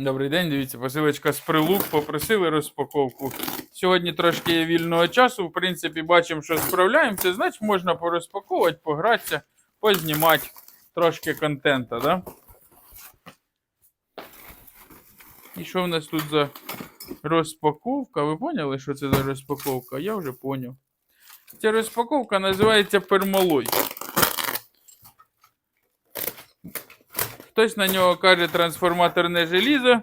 Добрий день, дивіться, посилочка з прилук, попросили розпаковку. Сьогодні трошки є вільного часу. В принципі, бачимо, що справляємося. Значить, можна порозпаковувати, погратися, познімати трошки контента, да? І що в нас тут за розпаковка? Ви поняли, що це за розпаковка? Я вже поняв. Ця розпаковка називається пермалой. Хтось на нього каже трансформаторне желізо.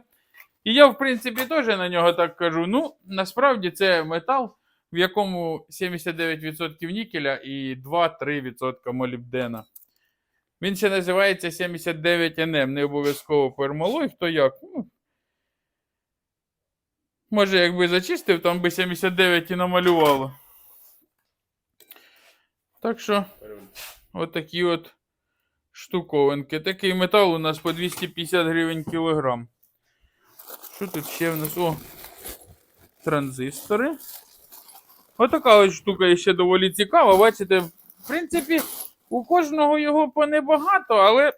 І я, в принципі, теж на нього так кажу. Ну, насправді це метал, в якому 79% нікеля і 2-3% молібдена. Він ще називається 79NM, не обов'язково пермалой, хто як. Ну, може, якби зачистив, там би 79 і намалювало. Так що, отакі от штуковинки. Такий метал у нас по 250 гривень кілограм. Що тут ще в нас? О, транзистори. Отака ось штука ще доволі цікава. Бачите, в принципі, у кожного його по небагато, але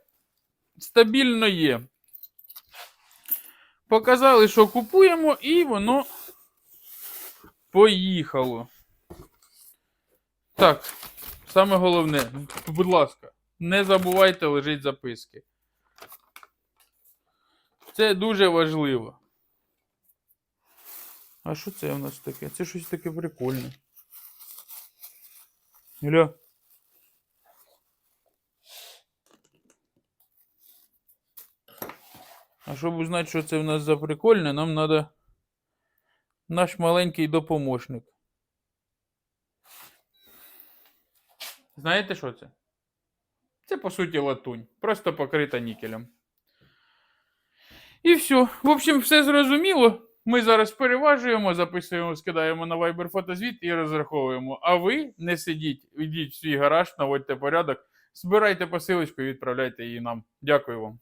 стабільно є. Показали, що купуємо, і воно поїхало. Так, саме головне, будь ласка, не забувайте лежить записки. Це дуже важливо. А що це у нас таке? Це щось таке прикольне. Гля. А щоб узнати, що це в нас за прикольне, нам треба наш маленький допоможник. Знаєте, що це? Це, по суті, латунь. Просто покрита нікелем. І все. В общем, все зрозуміло. Ми зараз переважуємо, записуємо, скидаємо на Viber фотозвіт і розраховуємо. А ви не сидіть, йдіть в свій гараж, наводьте порядок, збирайте посилочку і відправляйте її нам. Дякую вам.